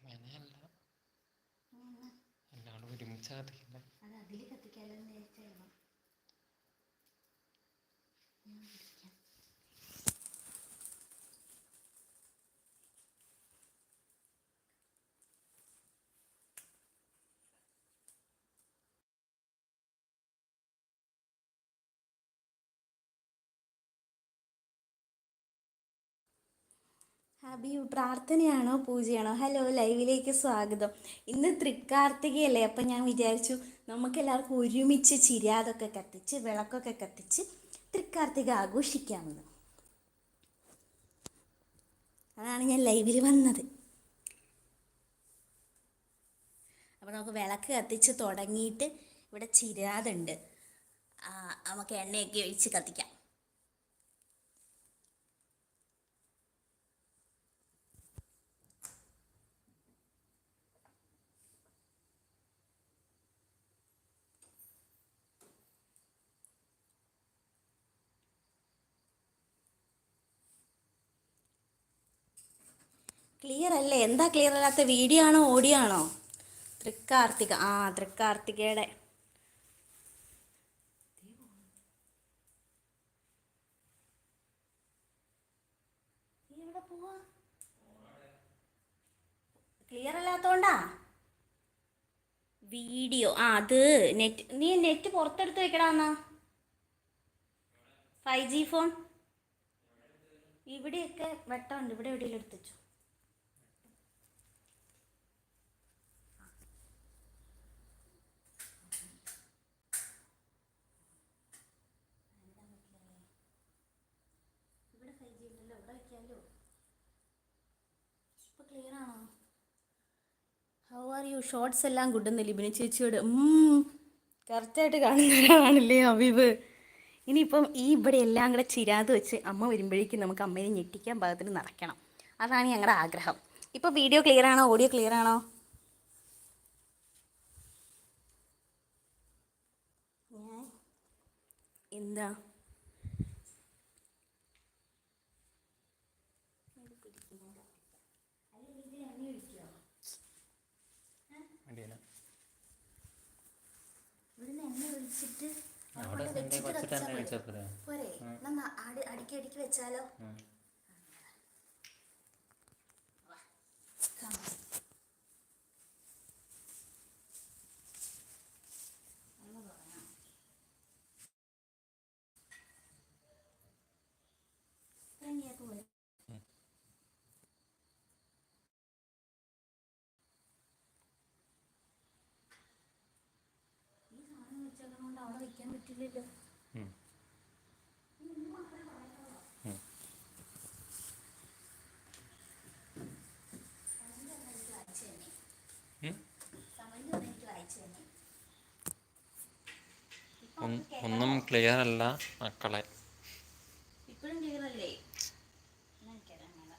അങ്ങനെയല്ല. എല്ലാവരും ഒരുമിച്ച് കത്തിക്കണ്ടേ അത് അതിൽ കത്തിക്കാലോ നേരത്തെയാണോ ഹബീബ് പ്രാർത്ഥനയാണോ പൂജയാണോ? ഹലോ ലൈവിലേക്ക് സ്വാഗതം. ഇന്ന് തൃക്കാർത്തികയല്ലേ? അപ്പം ഞാൻ വിചാരിച്ചു നമുക്ക് എല്ലാവർക്കും ഒരുമിച്ച് ചിരാതൊക്കെ കത്തിച്ച് വിളക്കൊക്കെ കത്തിച്ച് തൃക്കാർത്തിക ആഘോഷിക്കാമെന്ന്. അതാണ് ഞാൻ ലൈവിൽ വന്നത്. അപ്പോൾ നമുക്ക് വിളക്ക് കത്തിച്ച് തുടങ്ങിയിട്ട് ഇവിടെ ചിരാതുണ്ട്. നമുക്ക് എണ്ണയൊക്കെ ഒഴിച്ച് കത്തിക്കാം. ക്ലിയർ അല്ലേ? എന്താ ക്ലിയർ അല്ലാത്ത വീഡിയോ ആണോ ഓഡിയോ ആണോ? തൃക്കാർത്തിക ആ തൃക്കാർത്തികയുടെ. ക്ലിയർ അല്ലാത്തോണ്ടാ? വീഡിയോ ആ അത് നെറ്റ് നീ നെറ്റ് പുറത്തെടുത്ത് വെക്കടാ എന്നാ. ഫൈവ് ജി ഫോൺ ഇവിടെയൊക്കെ വെട്ടമുണ്ട് ഇവിടെ എവിടെയെങ്കിലും എടുത്ത് വെച്ചു ഇവിടെ ഫൈവ് ജി ഉണ്ടല്ലോ ഇവിടെ വെക്കാമല്ലോ ഇപ്പൊ ക്ലിയർ ആണോ ഹൗ ആർ യു ഷോർട്സ് എല്ലാം കൊണ്ടുവന്ന് ലിബിന് ചേച്ചിയോട് കറക്റ്റായിട്ട് കാണുന്നവരാണല്ലേ അവിവ് ഇനിയിപ്പം ഈ ഇവിടെ എല്ലാം കൂടെ ചിരാത് വെച്ച് അമ്മ വരുമ്പോഴേക്കും നമുക്ക് അമ്മയെ ഞെട്ടിക്കാൻ പാകത്തിന് നടക്കണം. അതാണ് ഞങ്ങളുടെ ആഗ്രഹം. ഇപ്പോൾ വീഡിയോ ക്ലിയർ ആണോ? ഓഡിയോ ക്ലിയർ ആണോ? എന്താ? ഒഴിച്ചിട്ട് അവിടെ വെച്ചിട്ട് വെച്ചിട്ട് തന്നെ വെച്ചാൽ പോരെ. നമ്മ അടി അടുക്കി അടുക്കി വെച്ചാലോ? ഒന്നും ക്ലിയർ അല്ല മക്കളെ ഇപ്പോഴും ക്ലിയർ അല്ലേ എന്നാ എനിക്കറിയാൻ മേല.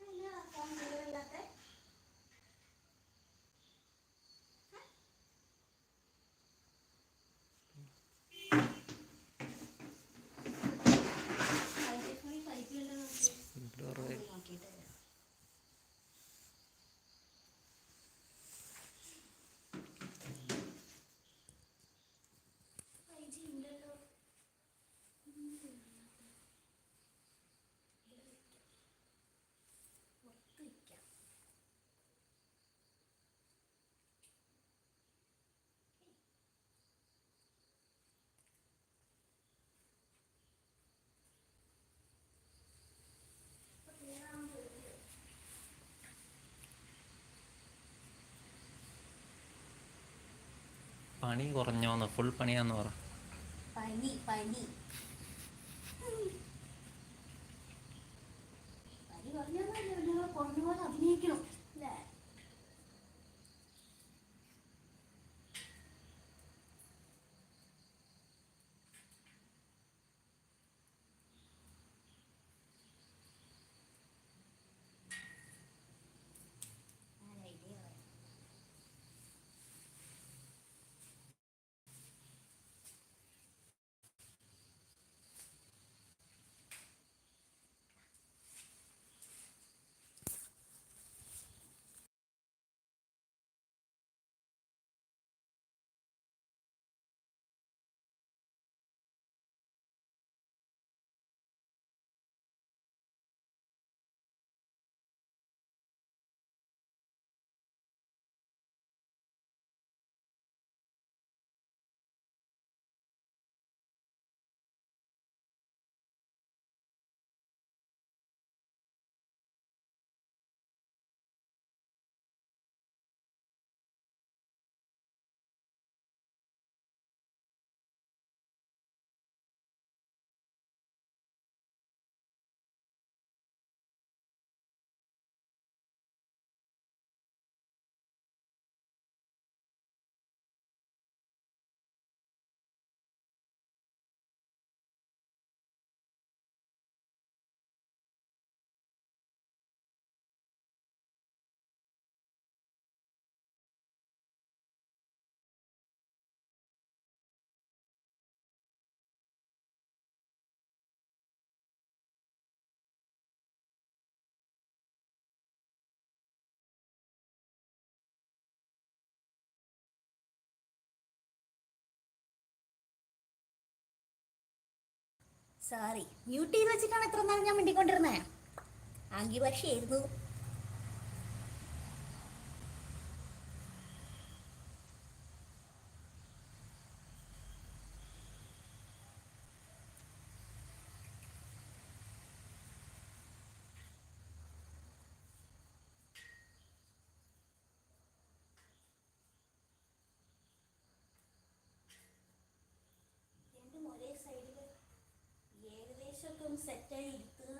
എന്നാ ഫോൺ clear അല്ലാത്തെ? ഫൈവ് ജി ഫോണിൽ ഫൈവ് ജി ഉണ്ടോ നോക്കിയേ. നോക്കിയിട്ട് വരാം. ഫൈവ് ജി ഉണ്ടല്ലോ പുറത്ത് വയ്ക്കാം പണി കുറഞ്ഞോന്ന് ഫുൾ പണിയാന്ന് പറ. പനി പനി പനി പറഞ്ഞാൽ കുറഞ്ഞ പോലെ അഭിനയിക്കണം. സോറി മ്യൂട്ട് ചെയ്ത് വെച്ചിട്ടാണ് എത്ര നേരം ഞാൻ മിണ്ടിക്കൊണ്ടിരുന്നത് ആംഗ്യ ഭാഷയായിരുന്നു രണ്ടും ഒരേ സൈഡിൽ ഏകദേശമൊക്കെ ഒന്ന് സെറ്റായി ഇരുത്തുക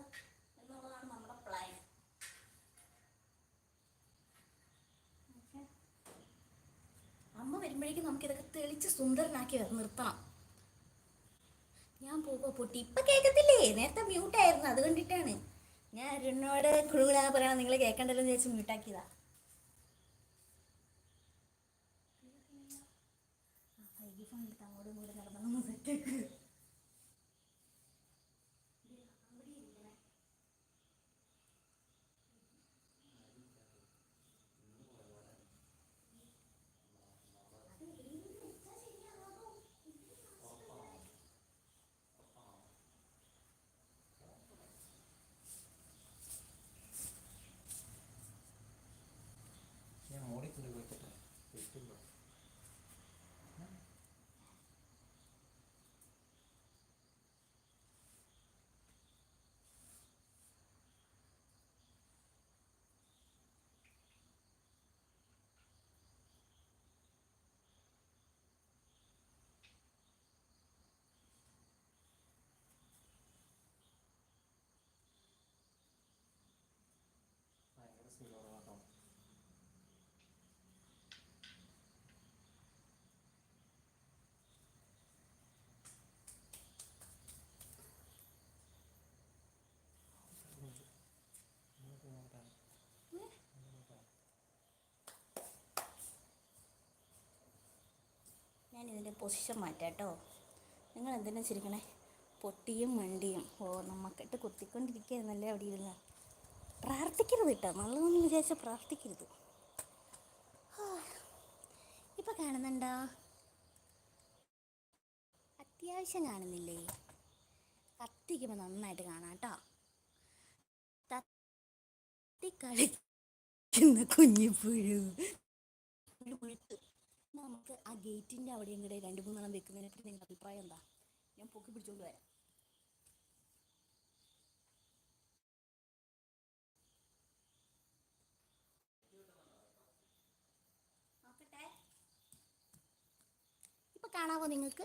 എന്നുള്ളതാണ് നമ്മുടെ പ്ലാൻ അമ്മ വരുമ്പോഴേക്കും നമുക്ക് ഇതൊക്കെ തെളിച്ച് സുന്ദരനാക്കി നിർത്തണം. ഞാൻ പോകുക പൊട്ടി. ഇപ്പൊ കേൾക്കത്തില്ലേ നേരത്തെ മ്യൂട്ടായിരുന്നു അത് കണ്ടിട്ടാണ്. ഞാൻ അരുണിനോട് കുഴുകുഴാ പറയണം നിങ്ങൾ കേൾക്കണ്ടല്ലോ എന്ന് വിചാരിച്ച് മ്യൂട്ടാക്കിയതാ ഞാൻ ഇതിന്റെ പൊസിഷൻ മാറ്റാം കേട്ടോ നിങ്ങൾ എന്തിനാ ചിരിക്കണേ? പൊട്ടിയും മണ്ടിയും. ഓ നമ്മക്കിട്ട് കുത്തിക്കൊണ്ടിരിക്കുകയെന്നല്ലേ അവിടെ ഇരുന്ന്. പ്രാർത്ഥിക്കരുത് കേട്ടോ. നല്ലതെന്ന് വിചാരിച്ചാൽ പ്രാർത്ഥിക്കരുത്. ഇപ്പം കാണുന്നുണ്ടോ? അത്യാവശ്യം കാണുന്നില്ലേ? കത്തിക്കുമ്പോൾ നന്നായിട്ട് കാണാം കേട്ടോ. കളിക്കുന്ന കുഞ്ഞിപ്പുഴു. പുഴു പുഴുത്ത് നമുക്ക് ആ ഗേറ്റിന്റെ അവിടെയും കൂടെ രണ്ട് മൂന്നെണ്ണം വെക്കുന്നതിനെ പറ്റി നിങ്ങളുടെ അഭിപ്രായം എന്താ? ഞാൻ പൊക്കി പിടിച്ചോണ്ട് വരാം. ഇപ്പൊ കാണാവോ നിങ്ങൾക്ക്?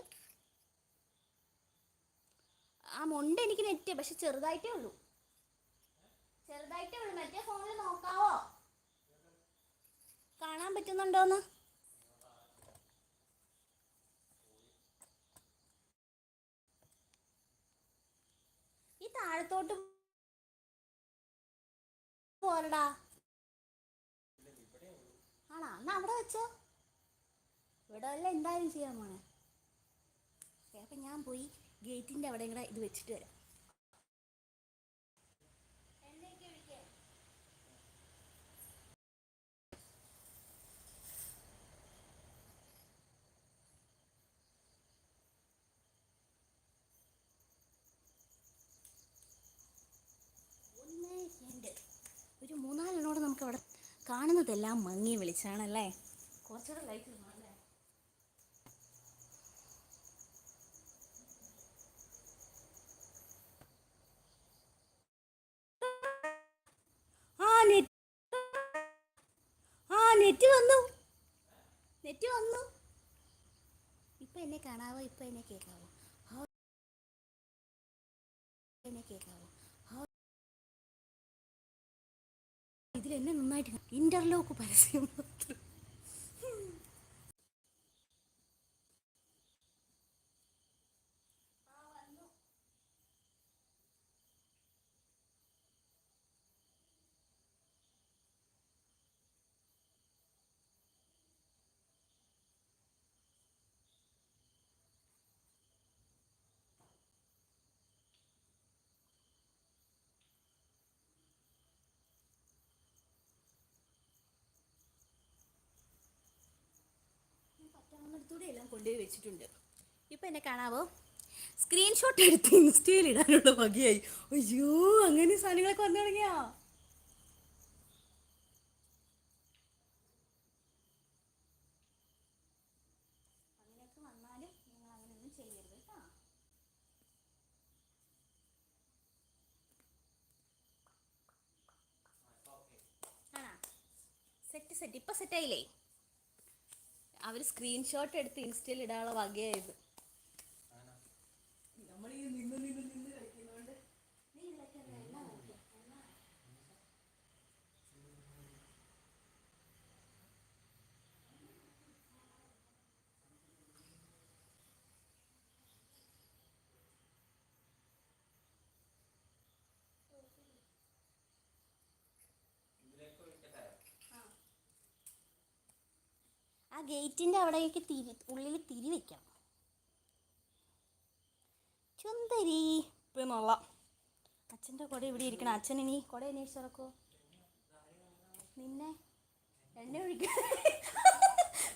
ആ മുണ്ട് എനിക്ക് നെറ്റ് പക്ഷെ ചെറുതായിട്ടേ ഉള്ളൂ. ചെറുതായിട്ടേ ഉള്ളൂ. മറ്റേ ഫോണിൽ നോക്കാവോ? കാണാൻ പറ്റുന്നുണ്ടോന്ന്? താഴത്തോട്ട് പോരടാ. ആണോ എന്നാ അവിടെ വെച്ചോ. ഇവിടെ വല്ല എന്തായാലും ചെയ്യാൻ പോണേ. അപ്പൊ ഞാൻ പോയി ഗേറ്റിന്റെ അവിടെ ഇങ്ങനെ ഇത് വെച്ചിട്ട് വരാം ഒന്ന് രണ്ട് ഒരു മൂന്നാലെണ്ണോടെ നമുക്ക് അവിടെ കാണുന്നതെല്ലാം മങ്ങി വിളിച്ചാണല്ലേ കുറച്ചുകൂടെ ലൈറ്റ് ആ നെറ്റ് ആ നെറ്റ് വന്നു. നെറ്റ് വന്നു. ഇപ്പൊ എന്നെ കാണാവോ? ഇപ്പൊ എന്നെ കേൾക്കാവോ? എന്നെ കേൾക്കാവോ? എന്നെ നന്നായിട്ട് ഇന്റർലോക്ക് പരസ്യം മാത്രം. പറ്റാവുന്നിടത്തൂടെ എല്ലാം കൊണ്ടുപോയി വെച്ചിട്ടുണ്ട്. ഇപ്പം എന്നെ കാണാവോ? സ്ക്രീൻഷോട്ട് എടുത്ത് ഇൻസ്റ്റയിൽ ഇടാനുള്ള വകയായി. അയ്യോ അങ്ങനെ സാധനങ്ങളൊക്കെ വന്നു തുടങ്ങിയാ? സെറ്റ് സെറ്റ് ഇപ്പൊ സെറ്റായില്ലേ അവർ സ്ക്രീൻഷോട്ട് എടുത്ത് ഇൻസ്റ്റയിൽ ഇടാനുള്ള വകയായത് നമ്മൾ ഈ നിന്ന് നിന്ന് നിന്ന് കളിക്കുന്നോണ്ട് നീ ഇതിലൊക്കെ ഒന്ന് എണ്ണ നോക്ക്, എണ്ണ. ആ ഗേറ്റിന്റെ അവിടേക്ക് തിരി ഉള്ളിൽ തിരി വെക്കണം. ചുന്ദരി ഇപ്പം നോള അച്ഛന്റെ കുട ഇവിടെ ഇരിക്കണം. അച്ഛൻ ഇനി കുട അന്വേഷിച്ച് നടക്കോ നിന്നെ? എന്നെ ഒഴിക്കാൻ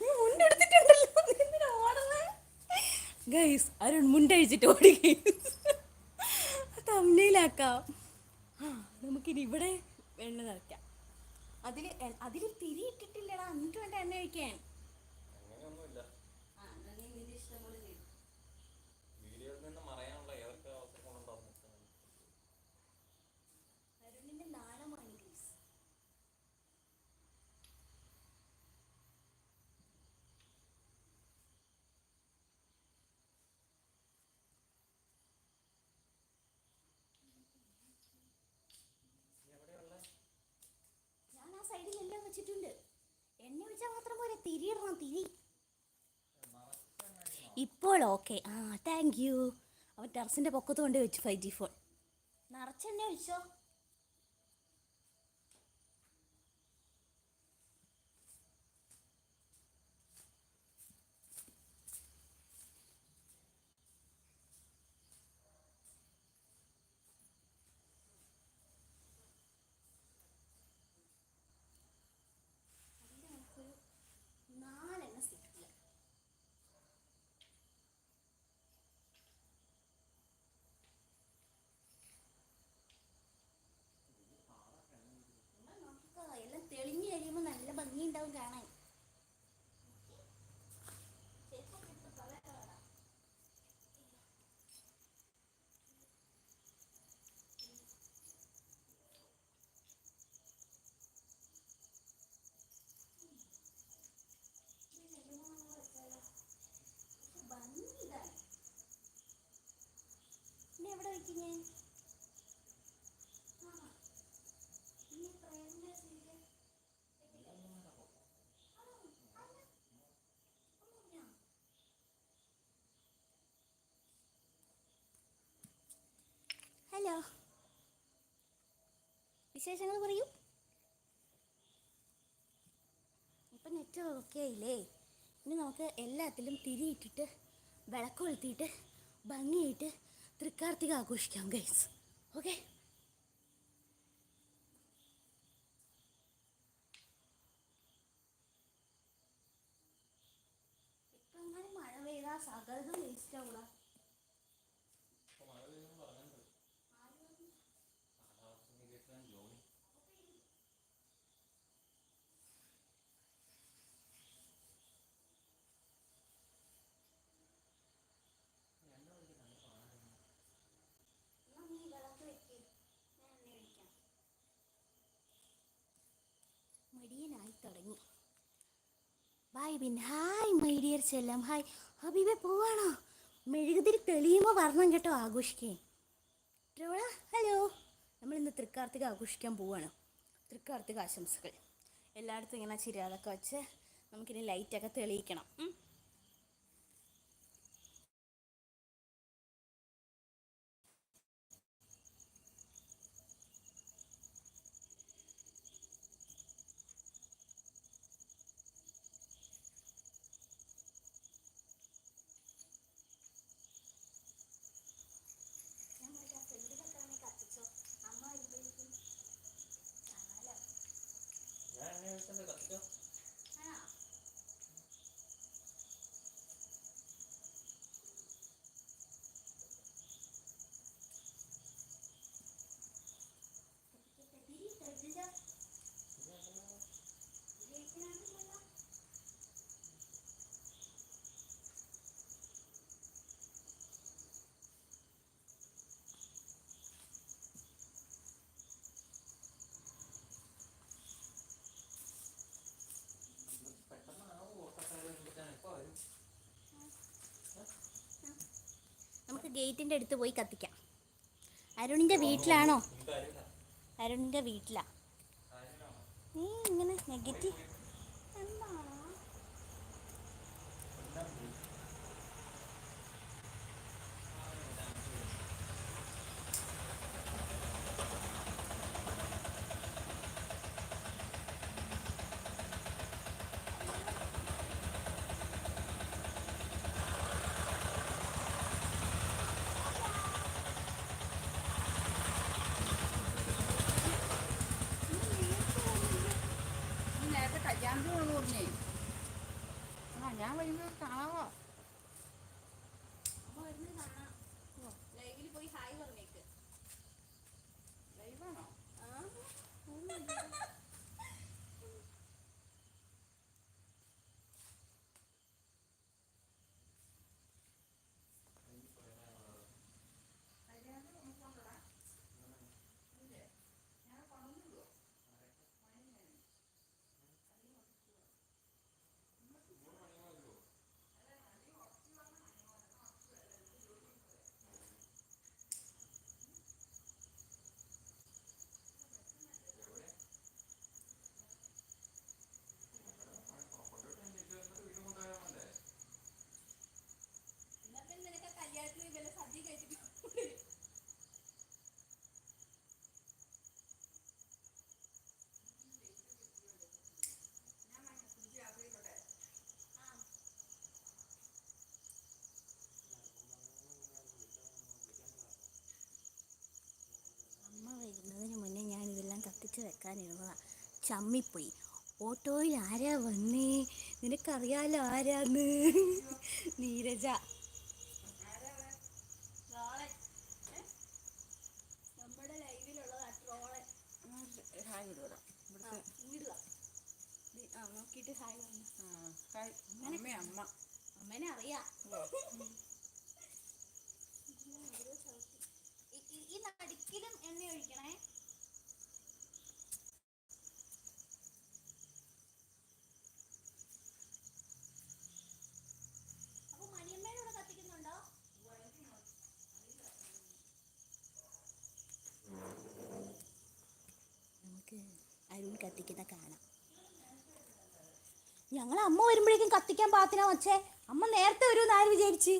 നീ മുണ്ടെടുത്തിട്ടുണ്ടല്ലോ. ഗൈസ് അരുൺ മുണ്ടഴിച്ചിട്ട് ഓടി. തമ്മിലാക്കാം നമുക്കിനി ഇവിടെ വെണ്ണ നിറയ്ക്കാം. അതിൽ അതിൽ തിരി ഇട്ടിട്ടില്ലടാ. എന്നിട്ട് വേണ്ട എന്നെ ഒഴിക്കാൻ അങ്ങനെയൊന്നുമില്ല ആ എന്നാ നീ നിന്റെ ഇഷ്ടം പോലെ ചെയ്യ്. വീഡിയോയിൽ നിന്ന് മറയാനുള്ള ഏതൊക്കെ അവസരങ്ങളുണ്ടാവും അരുണിന്റെ നാണമാണ് ഗൈസ് ഞാൻ ആ സൈഡിൽ എല്ലാം വെച്ചിട്ടുണ്ട് എണ്ണ ഒഴിച്ചാൽ മാത്രം പോലെ തിരിയിടണം തിരി. ഇപ്പോൾ ഓക്കെ ആ താങ്ക് യു അവൻ ടെറസിന്റെ പൊക്കത്ത് കൊണ്ട് വെച്ചു ഫൈവ് ജി ഫോൺ നിറച്ചെണ്ണ ഒഴിച്ചോ പക്ഷെ ഭംഗി ഇതാണ്. ഇനി എവിടെ വെക്കും ഞാൻ ആ ഈ പ്രേമിന്റെ സീരിയൽ ഹലോ. വിശേഷങ്ങൾ പറയൂ. ഇപ്പം നെറ്റ് ഓക്കെ ആയില്ലേ ഇനി നമുക്ക് എല്ലാത്തിലും തിരിയിട്ടിട്ട് വിളക്ക് കൊളുത്തിയിട്ട് ഭംഗിയായിട്ട് തൃക്കാർത്തിക ആഘോഷിക്കാം ഗൈസ് ഓക്കെ? ഇപ്പം അങ്ങനെ മഴ പെയ്താൽ സകലതും വേസ്റ്റ് ആവുക ഇപ്പൊ മഴ പെയ്യുമെന്ന് പറഞ്ഞിട്ടുണ്ട് കാലാവസ്ഥ നിരീക്ഷകൻ ജോണി എണ്ണ ഒഴിക്കുന്ന പാടുന്നു എന്നാ നീ വിളക്ക് വെക്ക് ഞാൻ എണ്ണ ഒഴിക്കാം മടിയനായി തുടങ്ങി ബായ് ബിൻ ഹായ് മൈ ഡിയർ ചെല്ലം ഹായ് ഹബീബെ പോവാണോ? മെഴുകുതിരി തെളിയുമ്പോൾ വരണം കേട്ടോ ആഘോഷിക്കേ ട്രോള? ഹലോ നമ്മൾ ഇന്ന് തൃക്കാർത്തിക ആഘോഷിക്കാൻ പോവാണ്. തൃക്കാർത്തിക ആശംസകൾ. എല്ലായിടത്തും ഇങ്ങനെ ചിരാതൊക്കെ വെച്ച് നമുക്കിനി ലൈറ്റൊക്കെ തെളിയിക്കണം ഉം. ഞാൻ മറ്റേ ആ ഫ്രണ്ടിലൊക്കെ ആണെങ്കിൽ കത്തിച്ചോ അമ്മ വരുമ്പോഴേക്കും കാണാലോ ഞാൻ എണ്ണ ഒഴിച്ചത് കത്തിച്ചോ ആണോ ഗേറ്റിന്റെ അടുത്ത് പോയി കത്തിക്കാം. അരുണിന്റെ വീട്ടിലാണോ? അരുണിന്റെ വീട്ടിലാ. നീ ഇങ്ങനെ നെഗറ്റീവ് എന്താണോ നീ നേരത്തെ കല്യാണത്തിന് പോണെന്ന് പറഞ്ഞേ ആ ഞാൻ വരുമ്പോൾ കാണാവോ ഇതെല്ലാം കത്തിച്ച് വെക്കാനിരുന്നതാ. ചമ്മിപ്പോയി. ഓട്ടോയിൽ ആരാ വന്നേ? നിനക്കറിയാലോ ആരാന്ന്. നീരജ. നോക്കിയിട്ട് ഹായ് അമ്മ അമ്മേനെ അറിയാം ഓ. ഈ- ഈ- ഈ നടുക്കിലും എണ്ണ ഒഴിക്കണേ അപ്പൊ മണിയമ്മയുടെ കൂടെ കത്തിക്കുന്നുണ്ടോ നമുക്ക് അരുൺ കത്തിക്കുന്ന കാണാം ഞങ്ങൾ അമ്മ വരുമ്പോഴേക്കും കത്തിക്കാൻ പാത്തിനാ വച്ചേ അമ്മ നേരത്തെ വരുമെന്ന് ആര് വിചാരിച്ച്?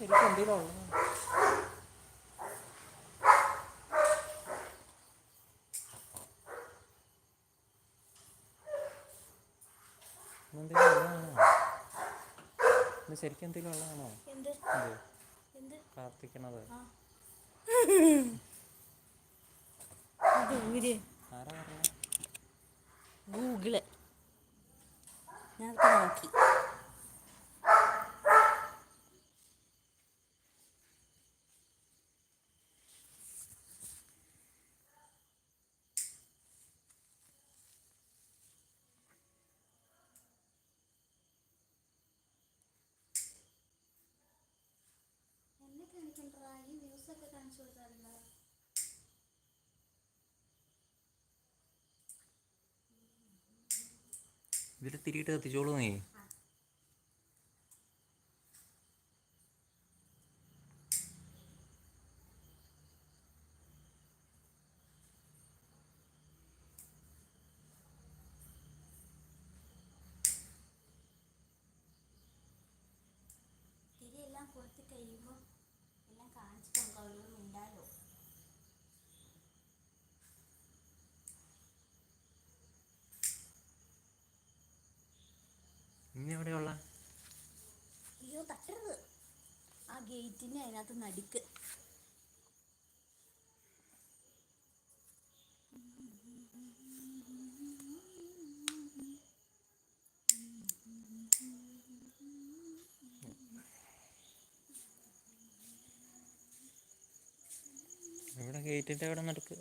ശരിക്കും എന്തെങ്കിലും ഉള്ളത് ശരിക്കും എന്തെങ്കിലും ഉള്ളതാണോ? പ്രാർത്ഥിക്കണത്. ഗൂഗിൾ. ഞാൻ നോക്കി. ഇതിൽ തിരിയിട്ട് കത്തിച്ചോളൂ നീ കഴിയുമ്പോൾ എല്ലാം കാണിച്ചിട്ട് നമുക്ക് അവരോട് മിണ്ടാലോ ഇനി എവിടെയുള്ള അയ്യോ തട്ടരുത് ആ ഗേറ്റിന്റെ അതിനകത്ത് നടുക്ക്. ഇവിടെ ഗേറ്റിന്റെ അവിടെ നടക്കുക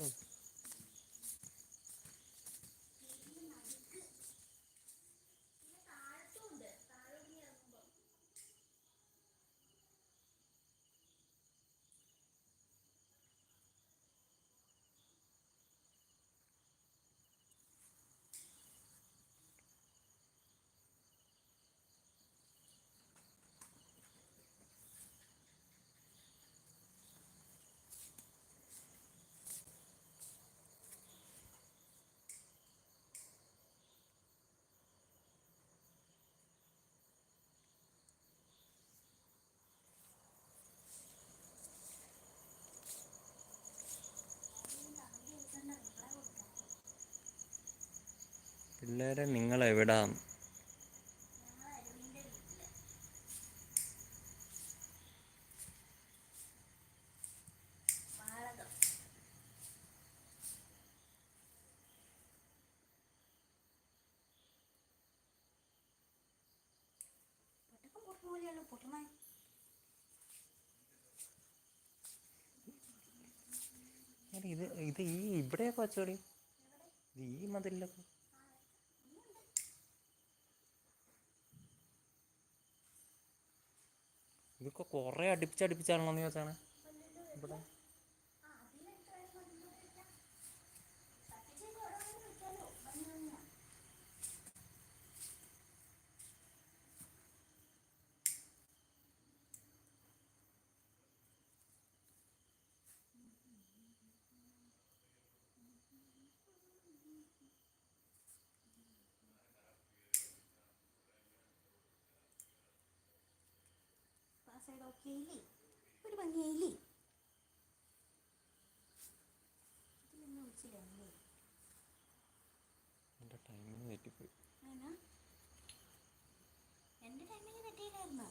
പിള്ളേരെ നിങ്ങൾ എവിടാ? ഇത് ഇത് ഈ ഇവിടെയൊക്കെ വെച്ചോടി. ഈ മതിലൊക്കെ ഇതൊക്കെ കുറേ അടുപ്പിച്ചടുപ്പിച്ചാണല്ലോ എന്ന് ചോദിച്ചാണ്. ഇവിടെ എലി. ഒരു ഭംഗി എലി. ഇതിലൊന്നും വിളിച്ചില്ലേ എന്റെ ടൈമിന് തെറ്റിപ്പോയി. എന്റെ ടൈമിന് തെറ്റിയില്ലായിരുന്നു?